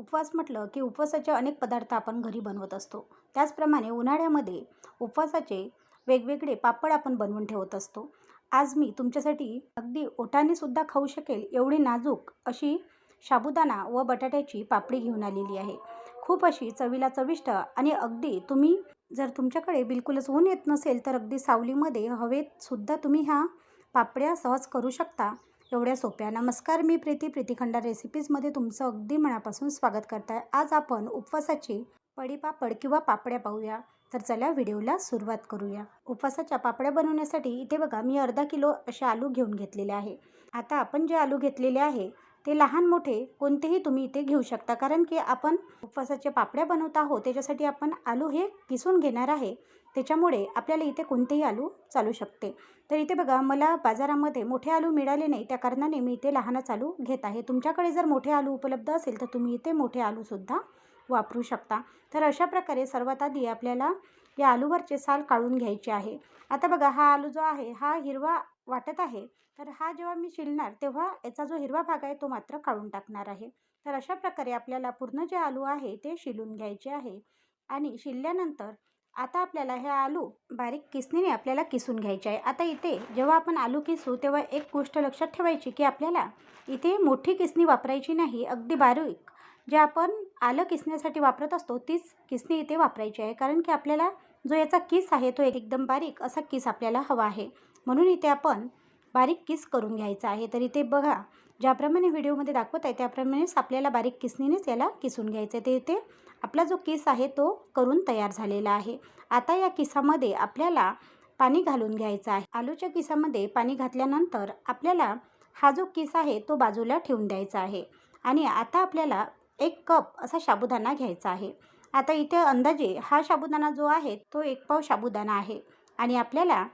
उपवास म्हटलं की उपवासाचे अनेक पदार्थ आपण घरी बनवत असतो. त्याचप्रमाणे उन्हाळ्यामध्ये उपवासाचे वेगवेगळे पापड आपण बनवून ठेवत असतो. आज मी तुमच्यासाठी अगदी ओठानेसुद्धा खाऊ शकेल एवढी नाजूक अशी साबुदाणा व बटाट्याची पापडी घेऊन आलेली आहे. खूप अशी चवीला चविष्ट आणि अगदी तुम्ही जर तुमच्याकडे बिलकुलच ऊन येत नसेल तर अगदी सावलीमध्ये हवेतसुद्धा तुम्ही ह्या पापड्या सहज करू शकता. एवढ्या सोप्या. नमस्कार मी प्रीती. प्रीतीखंडा रेसिपीजमध्ये तुमचं अगदी मनापासून स्वागत करत आहे आज आपण उपवासाची पडीपापड किंवा पापड्या पाहूया. तर चला व्हिडिओला सुरुवात करूया. उपवासाच्या पापड्या बनवण्यासाठी इथे बघा मी अर्धा किलो असे आलू घेऊन घेतलेले आहे. आता आपण जे आलू घेतलेले आहे ते लहान मोठे कोणतेही तुम्ही इथे घेऊ शकता. कारण की आपण उपवासाच्या पापड्या बनवत आहोत त्याच्यासाठी आपण आलू हे किसून घेणार आहे. त्याच्यामुळे आपल्याला इथे कोणतेही आलू चालू शकते. तर इथे बघा मला बाजारामध्ये मोठे आलू मिळाले नाही त्या कारणाने मी इथे लहानच आलू घेत आहे. तुमच्याकडे जर मोठे आलू उपलब्ध असेल तर तुम्ही इथे मोठे आलूसुद्धा वापरू शकता. तर अशा प्रकारे सर्वात आधी आपल्याला या आलूवरचे साल काढून घ्यायचे आहे. आता बघा हा आलू जो आहे हा हिरवा वाटत आहे. तर हा जेव्हा मी शिलणार तेव्हा याचा जो हिरवा भाग आहे तो मात्र काढून टाकणार आहे. तर अशा प्रकारे आपल्याला पूर्ण जे आलू आहे ते शिलून घ्यायचे आहे. आणि शिलल्यानंतर आता आपल्याला हे आलू बारीक किसणीने आपल्याला किसून घ्यायचे आहे. आता इथे जेव्हा आपण आलू किसू तेव्हा एक गोष्ट लक्षात ठेवायची की आपल्याला इथे मोठी किसणी वापरायची नाही अगदी बारीक. जे आपण आलं किसण्यासाठी वापरत असतो तीच किसणी इथे वापरायची आहे. कारण की आपल्याला जो याचा किस आहे तो एकदम बारीक असा किस आपल्याला हवा आहे. म्हणून इथे आपण बारीक किस करून घ्यायचा आहे? तर इथे बघा ज्याप्रमाणे व्हिडिओमध्ये दाखवत आहे त्याप्रमाणेच आपल्याला बारीक किसणीनेच याला किसून घ्यायचं आहे. ते इथे आपला जो किस आहे तो करून तयार झालेला आहे. आता या किसामध्ये आपल्याला पाणी घालून घ्यायचं आहे. आलूच्या किसामध्ये पाणी घातल्यानंतर आपल्याला हा जो किस आहे तो बाजूला ठेवून द्यायचा आहे. आणि आता आपल्याला एक कप असा साबुदाणा घ्यायचा आहे. आता इथे अंदाजे हा साबुदाणा जो आहे तो एक पाव साबुदाणा आहे. आणि आपल्याला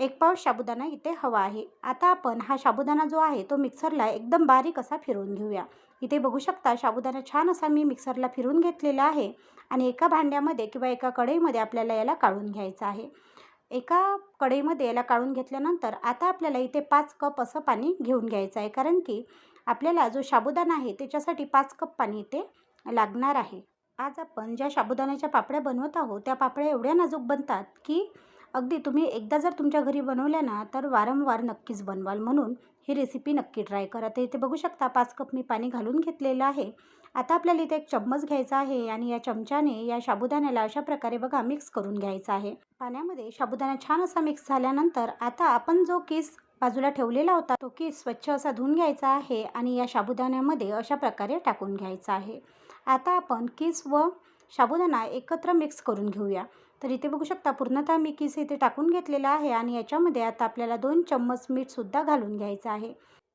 एक पाव साबुदाणा इथे हवा आहे. आता आपण हा साबुदाणा जो आहे तो मिक्सरला एकदम बारीक असा फिरवून घेऊया. इथे बघू शकता साबुदाणा छान असा मी मिक्सरला फिरून घेतलेला आहे आणि एका भांड्यामध्ये किंवा एका कढईमध्ये आपल्याला याला काढून घ्यायचं आहे. एका कढईमध्ये याला काढून घेतल्यानंतर आता आपल्याला इथे पाच कप असं पाणी घेऊन घ्यायचं आहे. कारण की आपल्याला जो साबुदाणा आहे त्याच्यासाठी पाच कप पाणी इथे लागणार आहे. आज आपण ज्या साबुदाण्याच्या पापड्या बनवत आहोत त्या पापड्या एवढ्या नाजूक बनतात की अगदी तुम्ही एकदा जर तुमच्या घरी बनवल्या ना तर वारंवार नक्कीच बनवाल म्हणून ही रेसिपी नक्की ट्राय करा. तर इथे बघू शकता पाच कप मी पाणी घालून घेतलेलं आहे. आता आपल्याला इथे एक चम्मच घ्यायचा आहे आणि या चमच्याने या साबुदाण्याला अशा प्रकारे बघा मिक्स करून घ्यायचा आहे. पाण्यामध्ये साबुदाणा छान असा मिक्स झाल्यानंतर आता आपण जो केस बाजूला ठेवलेला होता तो केस स्वच्छ असा धुवून घ्यायचा आहे आणि या साबुदाण्यामध्ये अशा प्रकारे टाकून घ्यायचा आहे. आता आपण किस व साबुदाणा एकत्र मिक्स करून घेऊया. तर इथे बघू शकता पूर्णतः मी किस इथे टाकून घेतलेला आहे आणि याच्यामध्ये आता आपल्याला दोन चम्मच मीठसुद्धा घालून घ्यायचं आहे.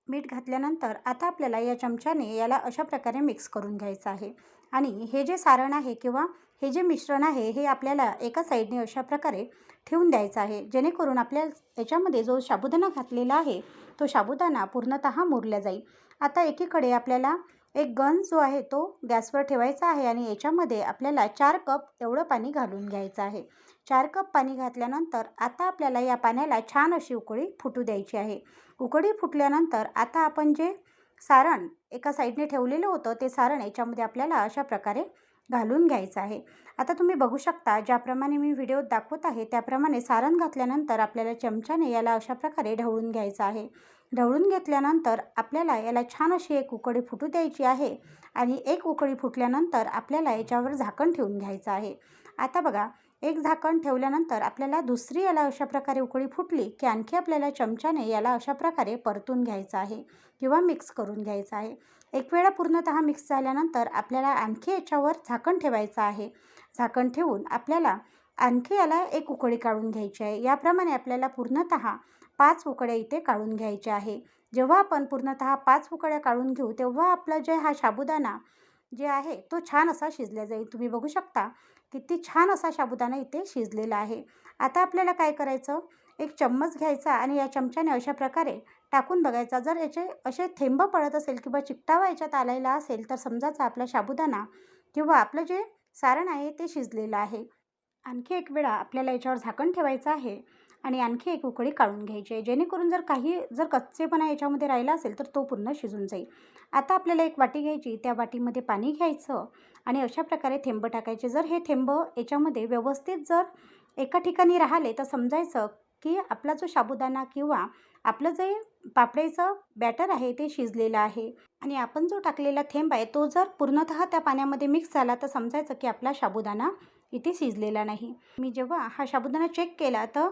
मीठ घातल्यानंतर आता आपल्याला या चमच्याने याला अशा प्रकारे मिक्स करून घ्यायचं आहे. आणि हे जे सारण आहे किंवा हे जे मिश्रण आहे हे आपल्याला एका साईडने अशा प्रकारे ठेवून द्यायचं आहे. जेणेकरून आपल्या याच्यामध्ये जो साबुदाणा घातलेला आहे तो साबुदाणा पूर्णतः मुरला जाईल. आता एकीकडे आपल्याला एक गन जो आहे तो गॅसवर ठेवायचा आहे आणि याच्यामध्ये आपल्याला चार कप एवढं पाणी घालून घ्यायचं आहे. चार कप पाणी घातल्यानंतर आता आपल्याला या पाण्याला छान अशी उकळी फुटू द्यायची आहे. उकळी फुटल्यानंतर आता आपण जे सारण एका साईडने ठेवलेलं होतं ते सारण याच्यामध्ये आपल्याला अशा प्रकारे घालून घ्यायचं आहे. आता तुम्ही बघू शकता ज्याप्रमाणे मी व्हिडिओत दाखवत आहे त्याप्रमाणे सारण घातल्यानंतर आपल्याला चमच्याने याला अशा प्रकारे ढवळून घ्यायचं आहे. ढवळून घेतल्यानंतर आपल्याला याला छान अशी एक उकळी फुटू द्यायची आहे आणि एक उकळी फुटल्यानंतर आपल्याला याच्यावर झाकण ठेवून घ्यायचं आहे. आता बघा एक झाकण ठेवल्यानंतर आपल्याला दुसरी याला अशा प्रकारे उकळी फुटली की आणखी आपल्याला चमच्याने याला अशा प्रकारे परतून घ्यायचं आहे किंवा मिक्स करून घ्यायचं आहे. एक वेळा पूर्णतः मिक्स झाल्यानंतर आपल्याला आणखी याच्यावर झाकण ठेवायचं आहे. झाकण ठेवून आपल्याला आणखी याला एक उकळी काढून घ्यायची आहे. याप्रमाणे आपल्याला पूर्णतः पाच उकड्या इथे काढून घ्यायच्या आहे. जेव्हा आपण पूर्णतः पाच उकड्या काढून घेऊ तेव्हा आपला जे हा साबुदाणा जे आहे तो छान असा शिजला जाईल. तुम्ही बघू शकता किती छान असा साबुदाणा इथे शिजलेला आहे. आता आपल्याला काय करायचं? एक चम्मच घ्यायचा आणि या चमच्याने अशा प्रकारे टाकून बघायचा. जर याचे असे थेंब पडत असेल किंवा चिकटावा याच्यात आलेला असेल तर समजायचा आपला साबुदाणा किंवा आपलं जे सारण आहे ते शिजलेलं आहे. आणखी एक वेळा आपल्याला याच्यावर झाकण ठेवायचं आहे आणि आणखी एक उकळी काढून घ्यायची. आहे जेणेकरून जर काही जर कच्चेपणा याच्यामध्ये राहिला असेल तर तो पूर्ण शिजून जाईल. आता आपल्याला एक वाटी घ्यायची. त्या वाटीमध्ये पाणी घ्यायचं आणि अशा प्रकारे थेंब टाकायचे. जर हे थेंब याच्यामध्ये व्यवस्थित जर एका ठिकाणी राहिले तर समजायचं की आपला जो साबुदाणा किंवा आपलं जे पापडेचं बॅटर आहे ते शिजलेलं आहे. आणि आपण जो टाकलेला थेंब आहे तो जर पूर्णतः त्या पाण्यामध्ये मिक्स झाला तर समजायचं की आपला साबुदाणा इथे शिजलेला नाही. मी जेव्हा हा साबुदाणा चेक केला तर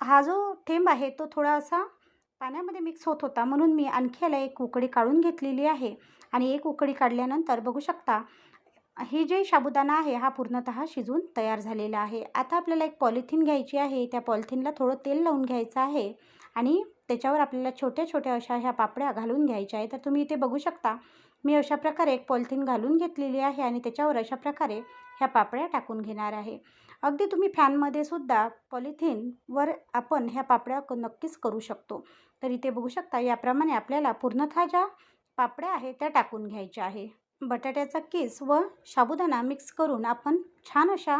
हा जो थेंब आहे तो थोडासा पाण्यामध्ये मिक्स होत होता. म्हणून मी आणखी याला एक उकडी काढून घेतलेली आहे. आणि एक उकडी काढल्यानंतर बघू शकता हे जे साबुदाणा आहे हा पूर्णतः शिजून तयार झालेला आहे. आता आपल्याला एक पॉलिथिन घ्यायची आहे. त्या पॉलिथिनला थोडं तेल लावून घ्यायचं आहे. आणि त्याच्यावर आपल्याला छोट्या छोट्या अशा ह्या पापड्या घालून घ्यायच्या आहे तर तुम्ही इथे बघू शकता मी अशा प्रकारे एक पॉलिथिन घालून घेतलेली आहे आणि त्याच्यावर अशा प्रकारे ह्या पापड्या टाकून घेणार आहे. अगदी तुम्ही फॅनमध्ये सुद्धा पॉलिथिनवर आपण ह्या पापड्या क नक्कीच करू शकतो. तर इथे बघू शकता याप्रमाणे आपल्याला पूर्णतः ज्या पापड्या आहेत त्या टाकून घ्यायच्या आहे. बटाट्याचा किस व साबुदाणा मिक्स करून आपण छान अशा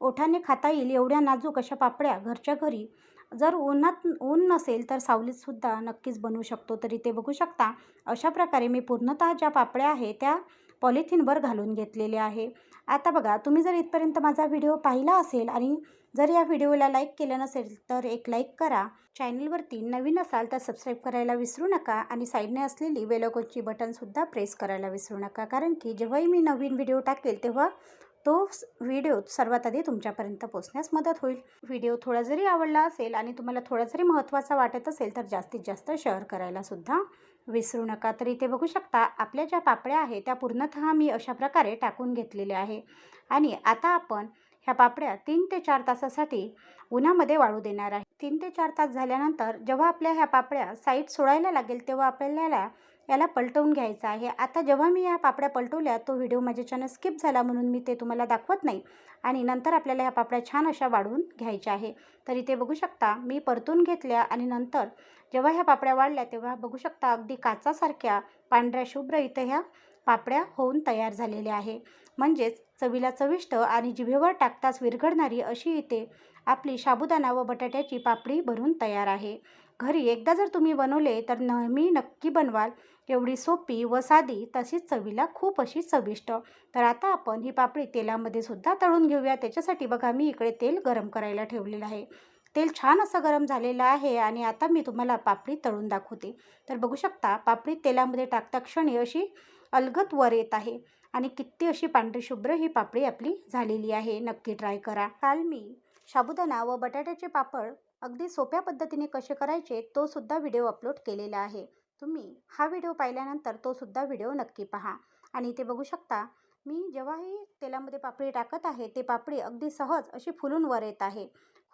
ओठाने खाता येईल एवढ्या नाजूक अशा पापड्या घरच्या घरी जर उन्हात ऊन नसेल तर सावलीतसुद्धा नक्कीच बनवू शकतो. तरी ते बघू शकता. अशा प्रकारे मी पूर्णतः ज्या पापड्या आहे त्या पॉलिथिनवर घालून घेतलेले आहे. आता बघा तुम्ही जर इथपर्यंत माझा व्हिडिओ पाहिला असेल आणि जर या व्हिडिओला लाईक केलं नसेल तर एक लाईक करा. चॅनलवरती नवीन असाल तर सबस्क्राईब करायला विसरू नका आणि साईडने असलेली वेलोकोची बटनसुद्धा प्रेस करायला विसरू नका. कारण की जेव्हाही मी नवीन व्हिडिओ टाकेल तेव्हा तो व्हिडिओ सर्वात आधी तुमच्यापर्यंत पोचण्यास मदत होईल. व्हिडिओ थोडा जरी आवडला असेल आणि तुम्हाला थोडा जरी महत्त्वाचा वाटत असेल तर जास्तीत जास्त शेअर करायलासुद्धा विसरू नका. तर इथे बघू शकता आपल्या ज्या पापड्या आहे त्या पूर्णतः मी अशा प्रकारे टाकून घेतलेल्या आहे. आणि आता आपण ह्या पापड्या तीन ते चार तासासाठी उन्हामध्ये वाळू देणार आहे. तीन ते चार तास झाल्यानंतर जेव्हा आपल्या ह्या पापड्या साईड सोडायला लागेल तेव्हा आपल्याला याला पलटवून घ्यायचं आहे. आता जेव्हा मी या पापड्या पलटवल्या तो व्हिडिओ माझ्याच्यानं स्किप झाला म्हणून मी ते तुम्हाला दाखवत नाही. आणि नंतर आपल्याला ह्या पापड्या छान अशा वाढवून घ्यायच्या आहे. तर इथे बघू शकता मी परतून घेतल्या आणि नंतर जेव्हा ह्या पापड्या वाढल्या तेव्हा बघू शकता अगदी काचासारख्या पांढऱ्या शुभ्र इथं ह्या पापड्या होऊन तयार झालेल्या आहे. म्हणजेच चवीला चविष्ट आणि जिभेवर टाकताच विरघडणारी अशी इथे आपली साबुदाणा व बटाट्याची पापडी भरून तयार आहे. घरी एकदा जर तुम्ही बनवले तर नेहमी नक्की बनवाल. एवढी सोपी व साधी तशीच चवीला खूप अशी चविष्ट. तर आता आपण ही पापडी तेलामध्ये सुद्धा तळून घेऊया. त्याच्यासाठी बघा मी इकडे तेल गरम करायला ठेवलेलं आहे. तेल छान असं गरम झालेलं आहे आणि आता मी तुम्हाला पापडी तळून दाखवते. तर बघू शकता पापडी तेलामध्ये टाकता क्षणी अशी अलगत वर येत आहे. आणि किती अशी पांढरी शुभ्र ही पापडी आपली झालेली आहे. नक्की ट्राय करा. काल मी. साबुदाणा व बटाट्याचे पापड अगदी सोप्या पद्धतीने कसे करायचे तो सुद्धा व्हिडिओ अपलोड केलेला आहे. तुम्ही हा व्हिडिओ पाहिल्यानंतर तो सुद्धा व्हिडिओ नक्की पहा. आणि ते बघू शकता मी जेव्हाही तेलामध्ये पापडी टाकत आहे ते पापडी अगदी सहज अशी फुलून वर येत आहे.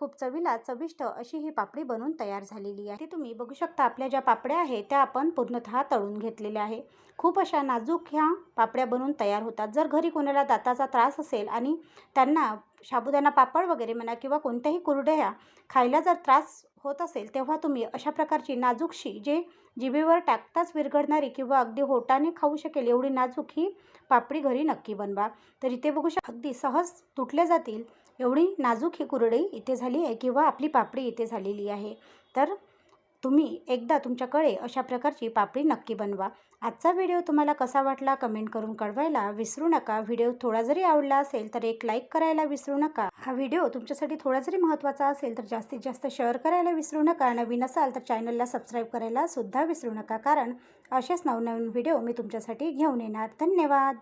खूप चवीला चविष्ट अशी ही पापडी बनून तयार झालेली आहे. ती तुम्ही बघू शकता आपल्या ज्या पापड्या आहेत त्या आपण पूर्णतः तळून घेतलेल्या आहे खूप अशा नाजूक ह्या पापड्या बनवून तयार होतात. जर घरी कोणाला दाताचा त्रास असेल आणि त्यांना साबुदाणा पापड वगैरे म्हणा किंवा कोणत्याही कुरड्या खायला जर त्रास होत असेल तेव्हा तुम्ही अशा प्रकारची नाजूकशी जे जिभेवर टाकताच विरघडणारी किंवा अगदी होटाने खाऊ शकेल एवढी नाजूक ही पापडी घरी नक्की बनवा. तर इथे बघू शक अगदी सहज तुटल्या जातील. एवढी नाजूक ही कुरडई इथे झाली आहे किंवा आपली पापडी इथे झालेली आहे. तर तुम्ही एकदा तुमच्याकडे अशा प्रकारची पापडी नक्की बनवा. आजचा व्हिडिओ तुम्हाला कसा वाटला कमेंट करून कळवायला विसरू नका. व्हिडिओ थोडा जरी आवडला असेल तर एक लाईक करायला विसरू नका. हा व्हिडिओ तुमच्यासाठी थोडा जरी महत्त्वाचा असेल तर जास्तीत जास्त शेअर करायला विसरू नका. नवीन असाल तर चॅनलला सबस्क्राईब करायला सुद्धा विसरू नका. कारण असेच नवनवीन व्हिडिओ मी तुमच्यासाठी घेऊन येणार. धन्यवाद.